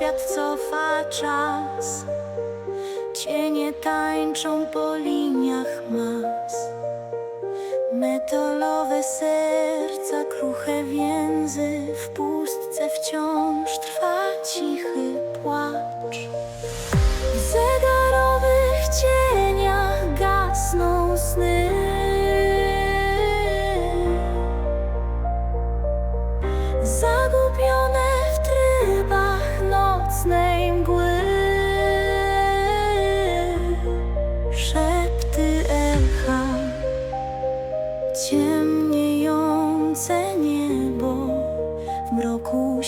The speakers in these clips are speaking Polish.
świat cofa czas. Cienie tańczą po liniach mas. Metalowe serca, kruche więzy W pustce wciąż trwa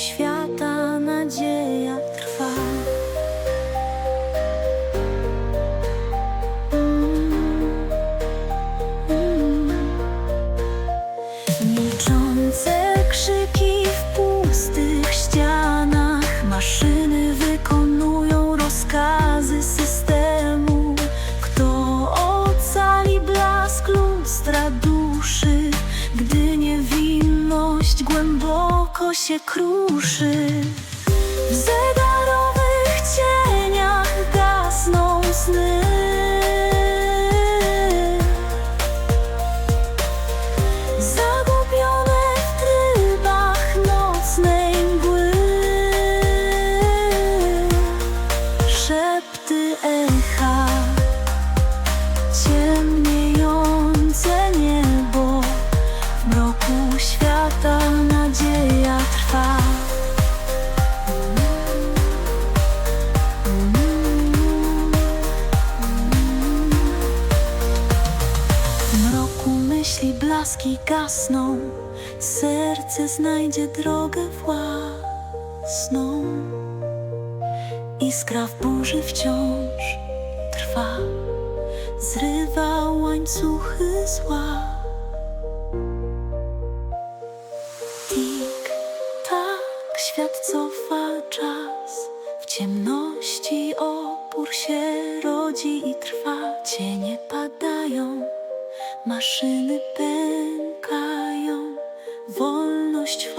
świata nadzieja trwa Mm. Milczące krzyki w pustych ścianach Maszyny wykonują rozkazy systemu Kto ocali blask lustra duszy Gdy niewinność głęboko się kruszy. W zegarowych cieniach gasną sny. Zagubione w nocnej mgły. Szepty echa Ciemniejące niebo W mroku świata myśli blaski gasną, serce znajdzie drogę własną. Iskra w burzy wciąż trwa, zrywa łańcuchy zła. Tik, tak, świat cofa czas, w ciemności opór się rodzi i trwa. Maszyny pękają, wolność w